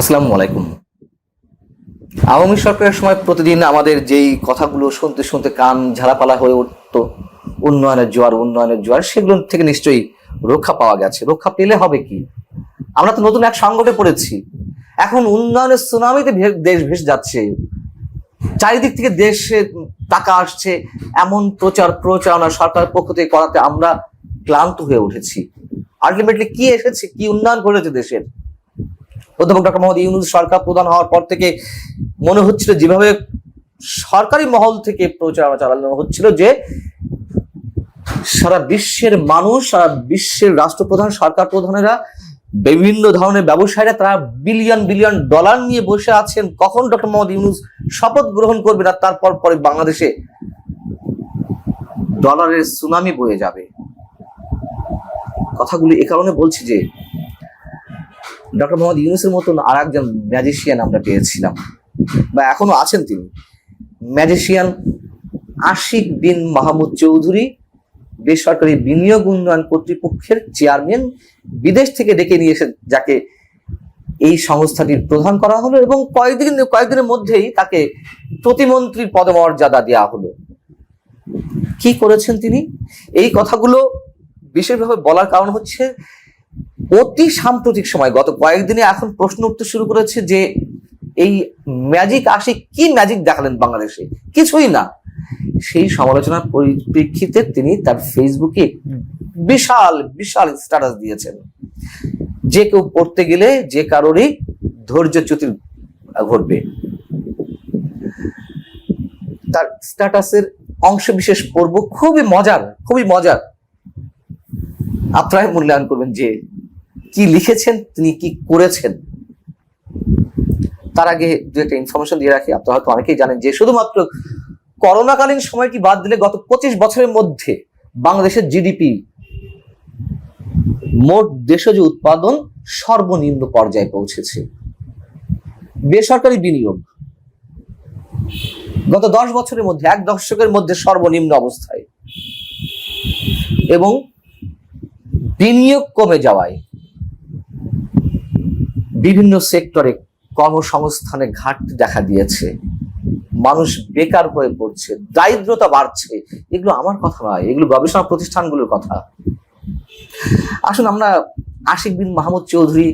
আসসালামু আলাইকুম। আওয়ামী সরকারের সময় প্রতিদিন আমাদের যেই কথাগুলো শুনতে শুনতে কান ঝাড়াপালা হয়ে উঠত, উন্নয়নের জোয়ার উন্নয়নের জোয়ার, সেগুলো থেকে নিশ্চয়ই রক্ষা পাওয়া গেছে। রক্ষা পেলে হবে কি? আমরা তো নতুন এক সংকটে পড়েছি। এখন উন্নয়নের সুনামিতে দেশ ভেসে যাচ্ছে। চারিদিক থেকে দেশে টাকা আসছে। এমন প্রচার, প্রচারণা সরকারের পক্ষ থেকে করাতে আমরা ক্লান্ত হয়ে উঠেছি। আলটিমেটলি কি এসেছে, কি উন্নয়ন করেছে দেশের? অধ্যাপক ডক্টর মোহাম্মদ ইউনুস সরকার প্রধান হওয়ার পর থেকে মনে হচ্ছিল যেভাবে সরকারি মহল থেকে প্রচারণা চালানো হচ্ছিল যে সারা বিশ্বের মানুষ, সারা বিশ্বের রাষ্ট্রপ্রধান, সরকার প্রধানেরা, বিভিন্ন ধরনের ব্যবসায়ীরা তারা বিলিয়ন বিলিয়ন ডলার নিয়ে বসে আছেন। কখন ডক্টর মোহাম্মদ ইউনুস শপথ গ্রহণ করবে না, তারপর পরে বাংলাদেশে ডলারের সুনামি বয়ে যাবে। কথাগুলি এ কারণে বলছি যে ডক্টর মোহাম্মদ ইউনুসের মতন আর একজন ম্যাজিশিয়ান আমরা পেয়েছিলাম। বা এখনও আছেন তিনি। ম্যাজিশিয়ান আশিক বিন মাহমুদ চৌধুরী, বেসরকারি বিনিয়োগ উন্নয়ন কর্তৃপক্ষের চেয়ারম্যান বিদেশ থেকে ডেকে নিয়ে এসে যাকে এই সংস্থাটির প্রধান করা হলো এবং কয়েকদিন, কয়েকদিনের মধ্যেই তাকে প্রতিমন্ত্রীর পদমর্যাদা দেওয়া হলো। কি করেছেন তিনি? এই কথাগুলো বিশেষভাবে বলার কারণ হচ্ছে অতি সাম্প্রতিক সময়, গত কয়েকদিনে এখন প্রশ্ন উঠতে শুরু করেছে যে এই ম্যাজিক আসে, কি ম্যাজিক দেখালেন বাংলাদেশে? কিছুই না। সেই সমালোচনার পরিপ্রেক্ষিতে তিনি তার ফেসবুকে বিশাল বিশাল স্ট্যাটাস দিয়েছেন। যে কেউ পড়তে গেলে যে কারোরই ধৈর্যচ্যুতি ঘটবে। তার স্ট্যাটাসের অংশ বিশেষ পড়ব, খুবই মজার খুবই মজার। আপনারাই মূল্যায়ন করবেন যে কি লিখেছেন, তিনি কি করেছেন? তার আগে দু একটা ইনফরমেশন দিয়ে রাখি আপনারা হয়তো অনেকেই জানেন যে শুধুমাত্র করোনাকালীন সময়টি বাদ দিলে গত পঁচিশ বছরের মধ্যে বাংলাদেশের জিডিপি মোট দেশজ উৎপাদন সর্বনিম্ন পর্যায়ে পৌঁছেছে। বেসরকারি বিনিয়োগ গত দশ বছরের মধ্যে, এক দশকের মধ্যে সর্বনিম্ন অবস্থায় এবং বিনিয়োগ কমে যাওয়ায় বিভিন্ন সেক্টরে কর্মসংস্থানে ঘাটতি দেখা দিয়েছে। মানুষ বেকার হয়ে পড়ছে, দারিদ্রতা বাড়ছে। এগুলো আমার কথা নয়, এগুলো গবেষণা প্রতিষ্ঠানগুলোর কথা। আসুন আমরা আশিক বিন মাহমুদ চৌধুরী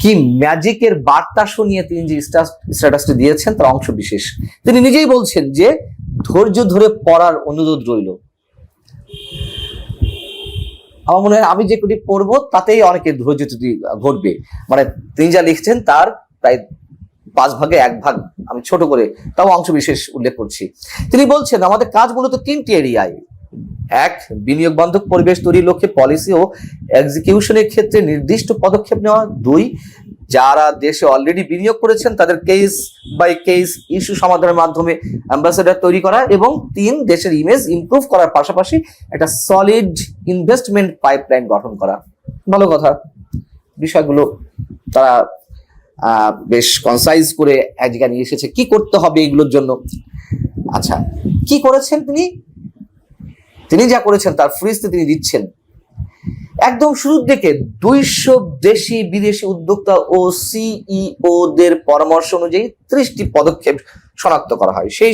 কি ম্যাজিকের বার্তা শুনিয়ে তিনি যে স্ট্যাটাসটি দিয়েছেন, তার অংশ বিশেষ। তিনি নিজেই বলছেন যে ধৈর্য ধরে পড়ার অনুরোধ রইল। আমার মনে হয় আমি যে কটি পড়ব, তাতেই অনেকে ধৈর্য ঘটবে। মানে তিনি যা লিখছেন, তার প্রায় পাঁচ ভাগে এক ভাগ আমি ছোট করে তাও অংশ বিশেষ উল্লেখ করছি। তিনি বলছেন, আমাদের কাজ মূলত তিনটি এরিয়ায়। এক বিনিয়োগ বান্ধব পরিবেশ তৈরির লক্ষ্যে পলিসি ও এক্সিকিউশনের ক্ষেত্রে নির্দিষ্ট পদক্ষেপ নেওয়া। দুই যারা দেশে অলরেডি বিনিয়োগ করেছেন, তাদের কেস বাই কেস ইস্যু সমাধানের মাধ্যমে অ্যাম্বাসেডার তৈরি করা এবং তিন, দেশের ইমেজ ইমপ্রুভ করার পাশাপাশি একটা সলিড ইনভেস্টমেন্ট পাইপলাইন গঠন করা। ভালো কথা। বিষয়গুলো তারা বেশ কনসাইজ করে এক জায়গায় নিয়ে এসেছে। কি করতে হবে এগুলোর জন্য? আচ্ছা কি করেছেন তিনি? তিনি যা করেছেন, তার ফ্রিজতে তিনি দিচ্ছেন। একদম শুরুর দিকে দুইশো দেশি বিদেশি উদ্যোক্তা ও সিইও দের পরামর্শ অনুযায়ী ত্রিশটি পদক্ষেপ শনাক্ত করা হয়। সেই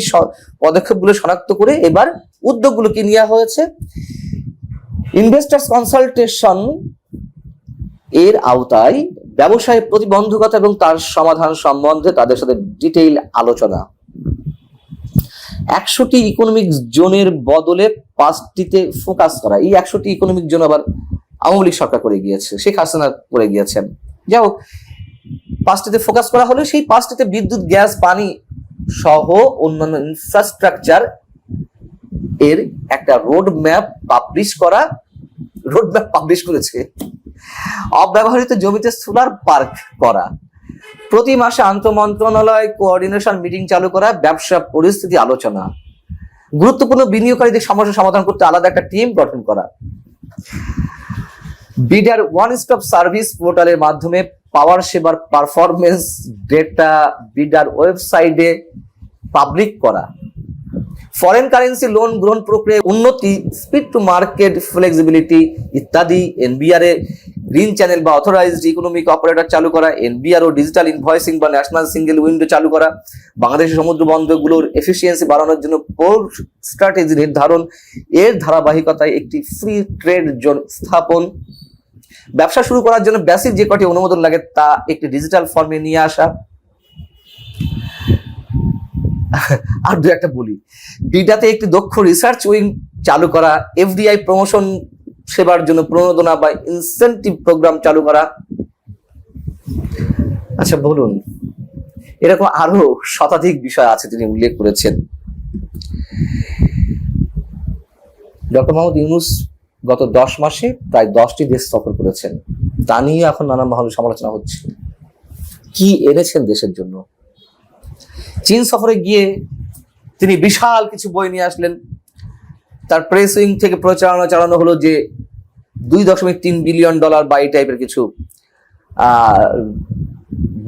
পদক্ষেপগুলো শনাক্ত করে এবার উদ্যোগগুলোকে নেওয়া হয়েছে। ইনভেস্টার্স কনসালটেশন এর আওতায় ব্যবসায় প্রতিবন্ধকতা এবং তার সমাধান সম্বন্ধে তাদের সাথে ডিটেইল আলোচনা। একশোটি ইকোনমিক জোনের বদলে পাঁচটিতে ফোকাস করা। এই একশোটি ইকোনমিক জোন আবার আওয়ামী লীগ সরকার করে গিয়েছে, শেখ হাসিনা করে গিয়েছেন যাই হোক, পাঁচটিতে ফোকাস করা হলে, সেই পাঁচটিতে বিদ্যুৎ, গ্যাস, পানি সহ অন্যান্য ইনফ্রাস্ট্রাকচার এর একটা রোড ম্যাপ পাবলিশ করা রোড ম্যাপ পাবলিশ করেছে। অব্যবহৃত জমিতে সোলার পার্ক করা, প্রতি মাসে আন্তঃ মন্ত্রণালয় কোঅর্ডিনেশন মিটিং চালু করা, ব্যবসা পরিস্থিতি আলোচনা, গুরুত্বপূর্ণ বিনিয়োগকারীদের সমস্যা সমাধান করতে আলাদা একটা টিম গঠন করা। বিডার ওয়ান স্টপ সার্ভিস পোর্টালের মাধ্যমে পাওয়ার সেবার পারফরমেন্স ডেটা বিডার ওয়েবসাইটে পাবলিক করা। ফরেন কারেন্সি লোন গ্রহণ প্রক্রিয়ায় উন্নতি, স্পিড টু মার্কেট, ফ্লেক্সিবিলিটি ইত্যাদি। এনবিআর এ গ্রিন চ্যানেল বা অথরাইজড ইকোনমিক অপারেটর চালু করা। এনবিআর ও ডিজিটাল ইনভয়েসিং বা ন্যাশনাল সিঙ্গেল উইন্ডো চালু করা। বাংলাদেশের সমুদ্র বন্দরগুলোর এফিসিয়েন্সি বাড়ানোর জন্য পোর্ট স্ট্র্যাটেজি নির্ধারণ। এর ধারাবাহিকতায় একটি ফ্রি ট্রেড জোন স্থাপন। ব্যবসা শুরু করার জন্য বেসিক যে কটি অনুমোদন লাগে তা একটি ডিজিটাল ফর্মে নিয়ে আসা। আর দু একটা বলি। বিডাতে একটি দক্ষ রিসার্চ উইং চালু করা এফডিআই প্রমোশন সেবার জন্য প্রণোদনা বা ইনসেন্টিভ প্রোগ্রাম চালু করা। আচ্ছা বলুন, এরকম আরও শতাধিক বিষয় আছে তিনি উল্লেখ করেছেন। ডক্টর মোহাম্মদ ইউনুস গত দশ মাসে প্রায় দশটি দেশ সফর করেছেন। তা নিয়ে এখন নানা নানানভাবে সমালোচনা হচ্ছে। কি এনেছেন দেশের জন্য? চীন সফরে গিয়ে তিনি বিশাল কিছু বই নিয়ে আসলেন। তার প্রেস উইং থেকে প্রচারণা চালানো হলো যে দুই দশমিক তিন বিলিয়ন ডলার বা এই টাইপের কিছু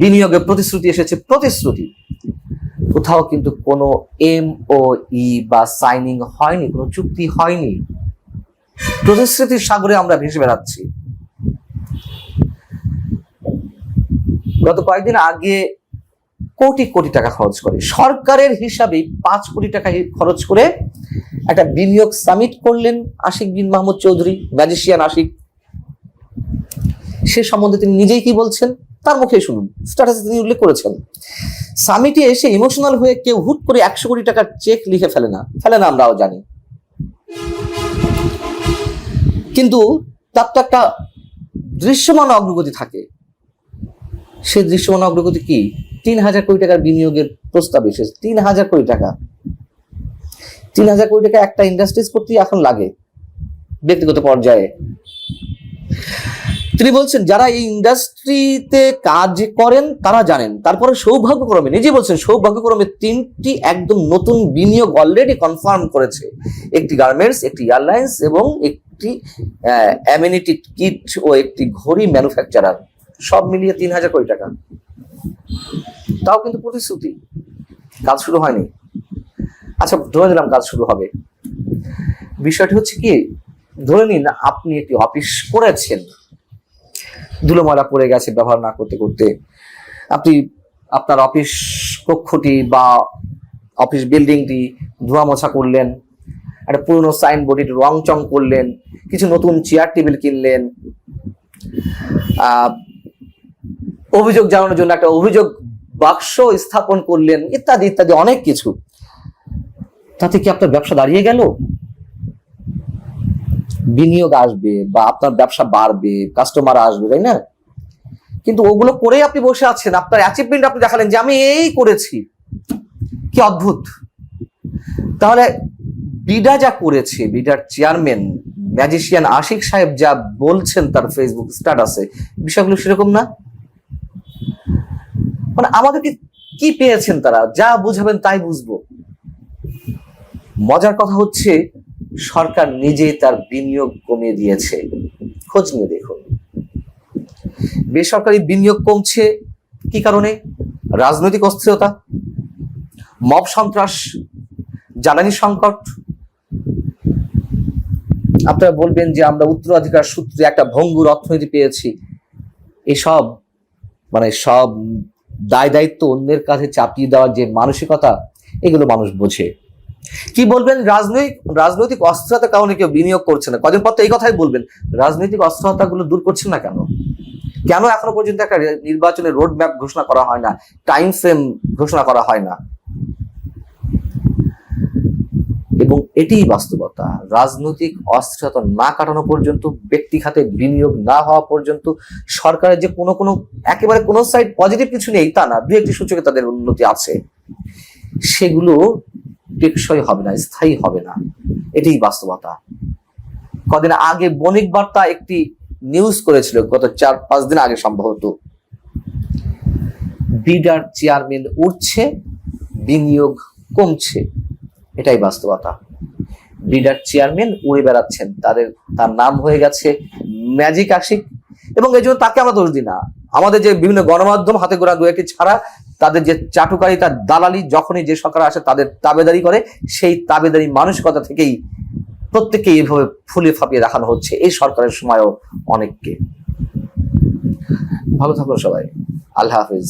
বিনিয়োগের প্রতিশ্রুতি এসেছে। প্রতিশ্রুতি? কোথাও কিন্তু কোনো এম ও ই বা সাইনিং হয়নি, কোনো চুক্তি হয়নি। প্রতিশ্রুতির সাগরে আমরা ভেসে বেড়াচ্ছি। গত কয়েকদিন আগে কোটি কোটি টাকা খরচ করে, সরকারের হিসাবে পাঁচ কোটি টাকা খরচ করে একটা বিনিয়োগ সামিট করলেন আশিক বিন মাহমুদ চৌধুরী ম্যাজিশিয়ান আশিক। সে সম্বন্ধে তিনি নিজেই কি বলছেন? তার মুখে শুনুন স্ট্যাটাসে তিনি উল্লেখ করেছেন। সামিটে এসে ইমোশনাল হয়ে কেউ হুট করে একশো কোটি টাকার চেক লিখে ফেলে না ফেলে না আমরাও জানি। কিন্তু তার তো একটা দৃশ্যমান অগ্রগতি থাকে। সে দৃশ্যমান অগ্রগতি কি? তিন হাজার কোটি টাকার বিনিয়োগের প্রস্তাব এসেছে। তিন হাজার কোটি টাকা। তিন হাজার কোটি টাকা একটা ইন্ডাস্ট্রিজ করতেই এখন লাগে ব্যক্তিগত পর্যায়ে। তিনি বলছেন, যারা এই ইন্ডাস্ট্রিতে কাজ করেন, তারা জানেন। তারপরে সৌভাগ্যক্রমে নিজে বলছেন, সৌভাগ্যক্রমে তিনটি একদম নতুন বিনিয়োগ অলরেডি কনফার্ম করেছে। একটি গার্মেন্টস একটি এয়ারলাইন্স এবং একটি অ্যামিনিটি কিট ও একটি ঘড়ি ম্যানুফ্যাকচারার সব মিলিয়ে তিন হাজার কোটি টাকা। তাও কিন্তু প্রতিশ্রুতি। কাজ শুরু হয়নি। আচ্ছা ধরে নিলাম কাজ শুরু হবে। বিষয়টি হচ্ছে কি, ধরে নিন আপনি একটি অফিস করেছেন। ধুলোময়লা পড়ে গেছে ব্যবহার না করতে করতে। আপনি আপনার অফিস কক্ষটি বা অফিস বিল্ডিংটি ধোয়া মোছা করলেন, একটা পুরনো সাইনবোর্ড রং চং করলেন, কিছু নতুন চেয়ার টেবিল কিনলেন। অভিযোগ জানানোর জন্য একটা অভিযোগ বাক্স স্থাপন করলেন, ইত্যাদি ইত্যাদি অনেক কিছু। তাতে কি আপনার ব্যবসা দাঁড়িয়ে গেল? বিনিয়োগ আসবে বা আপনার ব্যবসা বাড়বে কাস্টমার আসবে, তাই না? কিন্তু ওগুলো করেই আপনি বসে আছেন। আপনার অ্যাচিভমেন্ট আপনি দেখালেন যে আমি এই করেছি। কি অদ্ভুত! তাহলে বিডা যা করেছে, বিডার চেয়ারম্যান ম্যাজিশিয়ান আশিক সাহেব যা বলছেন তার ফেসবুক স্ট্যাটাসে বিষয়গুলো সেরকম না? মানে আমাদেরকে কি পেয়েছেন তারা? যা বুঝাবেন তাই বুঝব। মজার কথা হচ্ছে সরকার নিজেই তার বিনিয়োগ কমিয়ে দিয়েছে। খোঁজ নিয়ে দেখুন। বেসরকারি বিনিয়োগ কমছে কি কারণে? রাজনৈতিক অস্থিরতা, মব সন্ত্রাস, জ্বালানি সংকট। আপনারা বলবেন যে আমরা উত্তরাধিকার সূত্রে একটা ভঙ্গুর অর্থনীতি পেয়েছি। এসব মানে সব দায় দায়িত্ব অন্যের কাছে চাপিয়ে দেওয়ার যে মানসিকতা, এগুলো মানুষ বোঝে। কি বলবেন রাজনৈতিক রাজনৈতিক অস্থিরতার কারণে কেউ বিনিয়োগ করছে না? কদিন পর তো এই কথাই বলবেন। রাজনৈতিক অস্থিরতা গুলো দূর করছেন না কেন? কেন এখনও পর্যন্ত একটা নির্বাচনের রোড ম্যাপ ঘোষণা করা হয় না? টাইম ফ্রেম ঘোষণা করা হয় না? এবং এটিই বাস্তবতা। রাজনৈতিক অস্থিরতা না কাটানো পর্যন্ত, ব্যক্তি খাতে বিনিয়োগ না হওয়া পর্যন্ত, সরকারের যে কোনো কোনো, একেবারে কোনো সাইড পজিটিভ কিছু নেই, তা না। দু একটি সূচকে তাদের উন্নতি আছে। সেগুলো টেকসই হবে না, স্থায়ী হবে না। এটাই বাস্তবতা। কদিন আগে বণিক বার্তা একটি নিউজ করেছিল, গত চার, পাঁচ দিন আগে সম্ভবত। বিডার চেয়ারম্যান উঠছে, বিনিয়োগ কমছে। এটাই বাস্তবতা। বিডার চেয়ারম্যান উড়ে বেড়াচ্ছেন। তাদের, তার নাম হয়ে গেছে ম্যাজিক আশিক। এবং এই জন্য তাকে আমরা দোষ দিই না। আমাদের যে বিভিন্ন গণমাধ্যম হাতে গোড়া দু একটি ছাড়া তাদের যে চাটুকারি তার দালালি, যখনই যে সরকার আসে তাদের তাবেদারি করে, সেই তাবেদারি মানসিকতা থেকেই প্রত্যেককে এইভাবে ফুলে ফাঁপিয়ে দেখানো হচ্ছে। এই সরকারের সময়ও অনেককে। ভালো থাকুন সবাই। আল্লাহ হাফিজ।